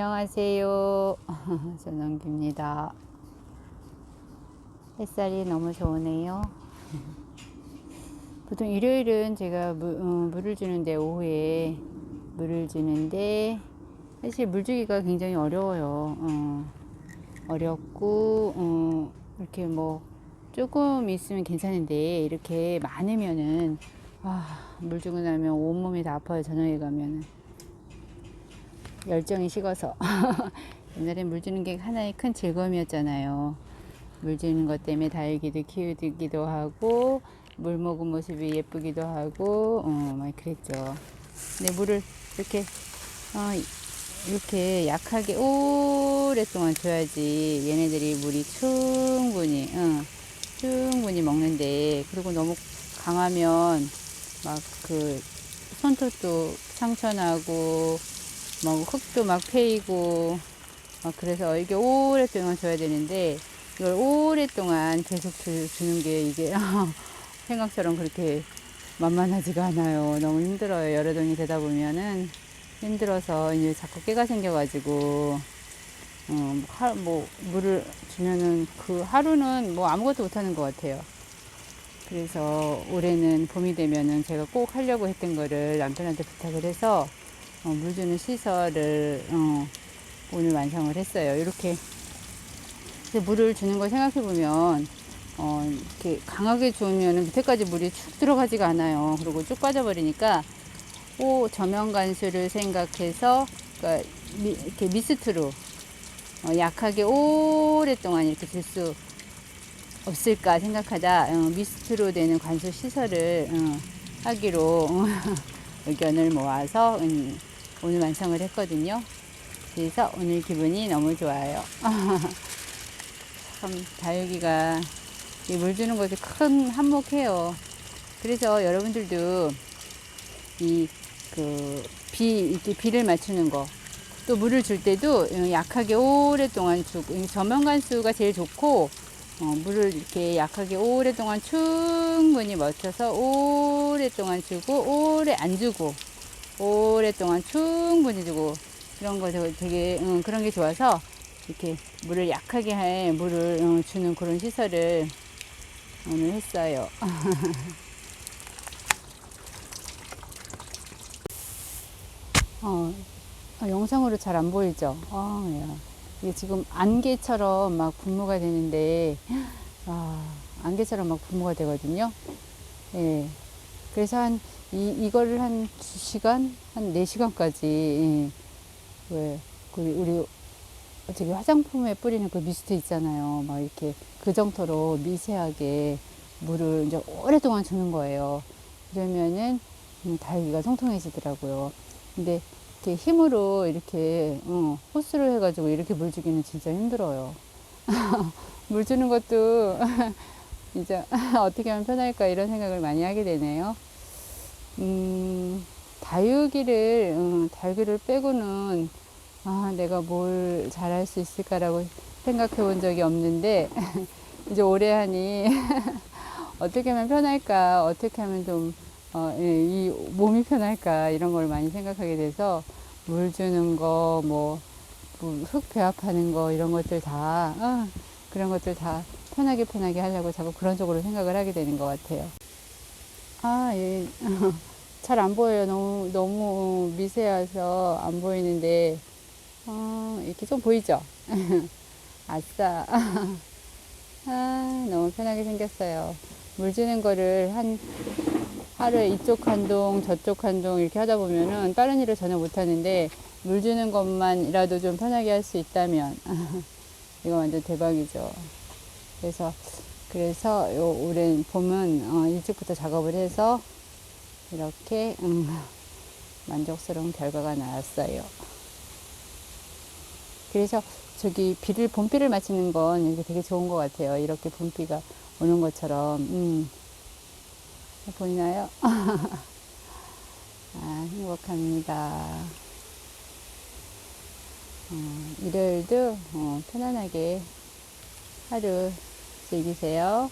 안녕하세요. 전원기입니다. 햇살이 너무 좋으네요. 보통 일요일은 제가 물, 어, 물을 주는데 오후에 물을 주는데 사실 물 주기가 굉장히 어려워요. 어, 어렵고 어, 이렇게 뭐 조금 있으면 괜찮은데 이렇게 많으면은 아, 물 주고 나면 온몸이 다 아파요. 저녁에 가면은. 열정이 식어서 옛날엔 물 주는 게 하나의 큰 즐거움이었잖아요. 물 주는 것 때문에 다육이도 키우기도 하고 물 먹은 모습이 예쁘기도 하고 어, 막 그랬죠. 근데 물을 이렇게 어, 이렇게 약하게 오랫동안 줘야지 얘네들이 물이 충분히 어, 충분히 먹는데 그리고 너무 강하면 막 그 손톱도 상처나고 막 흙도 막 패이고 막 그래서 이게 오랫동안 줘야 되는데 이걸 오랫동안 계속 주, 주는 게 이게 생각처럼 그렇게 만만하지가 않아요. 너무 힘들어요. 여러 동이 되다 보면은 힘들어서 이제 자꾸 깨가 생겨가지고 어, 하, 뭐 물을 주면은 그 하루는 뭐 아무것도 못하는 것 같아요. 그래서 올해는 봄이 되면은 제가 꼭 하려고 했던 거를 남편한테 부탁을 해서 어, 물 주는 시설을 어, 오늘 완성을 했어요. 이렇게 물을 주는 걸 생각해 보면 어, 이렇게 강하게 주면 밑에까지 물이 축 들어가지가 않아요. 그리고 쭉 빠져버리니까 오 저면 간수를 생각해서 그러니까 미, 이렇게 미스트로 어, 약하게 오랫동안 이렇게 줄 수 없을까 생각하다 어, 미스트로 되는 관수 시설을 어, 하기로 의견을 모아서 음, 오늘 완성을 했거든요. 그래서 오늘 기분이 너무 좋아요. 참 다육이가 물 주는 것이 큰 한몫해요. 그래서 여러분들도 이 그 비 이렇게 비를 맞추는 거. 또 물을 줄 때도 약하게 오랫동안 주고 저면 간수가 제일 좋고 어, 물을 이렇게 약하게 오랫동안 충분히 맞춰서 오랫동안 주고 오래 안 주고 오랫동안 충분히 주고 그런 거 되게 음, 그런 게 좋아서 이렇게 물을 약하게 해 물을 음, 주는 그런 시설을 오늘 했어요. 어, 어, 영상으로 잘 안 보이죠? 아, 야. 이게 지금 안개처럼 막 분무가 되는데, 아, 안개처럼 막 분무가 되거든요. 예. 그래서 한, 이, 이거를 한 2시간? 한 4시간까지, 예. 왜, 그, 우리, 저기 화장품에 뿌리는 그 미스트 있잖아요. 막 이렇게 그 정도로 미세하게 물을 이제 오랫동안 주는 거예요. 그러면은, 음, 다육이가 통통해지더라고요. 근데 이렇게 힘으로 이렇게 어, 호스를 해가지고 이렇게 물 주기는 진짜 힘들어요. 물 주는 것도 이제 어떻게 하면 편할까 이런 생각을 많이 하게 되네요. 음, 다육이를 음, 다육이를 빼고는 아, 내가 뭘 잘할 수 있을까라고 생각해 본 적이 없는데 이제 올해 하니 어떻게 하면 편할까 어떻게 하면 좀 어, 예, 이 몸이 편할까 이런 걸 많이 생각하게 돼서 물 주는 거, 뭐, 흙 배합하는 거 이런 것들 다 어, 그런 것들 다 편하게 편하게 하려고 자꾸 그런 쪽으로 생각을 하게 되는 것 같아요. 아, 예. 잘 안 보여요. 너무 너무 미세해서 안 보이는데 어, 이렇게 좀 보이죠? 아싸. 아, 너무 편하게 생겼어요. 물 주는 거를 한 하루에 이쪽 한 동, 저쪽 한 동 이렇게 하다 보면은 다른 일을 전혀 못 하는데 물 주는 것만이라도 좀 편하게 할 수 있다면 이거 완전 대박이죠. 그래서 그래서 요 올해 봄은 어, 일찍부터 작업을 해서 이렇게 음, 만족스러운 결과가 나왔어요. 그래서 저기 비를 봄비를 맞추는 건 이렇게 되게 좋은 것 같아요. 이렇게 봄비가 오는 것처럼 음, 보이나요? 아, 행복합니다. 어, 일요일도 어, 편안하게 하루 즐기세요.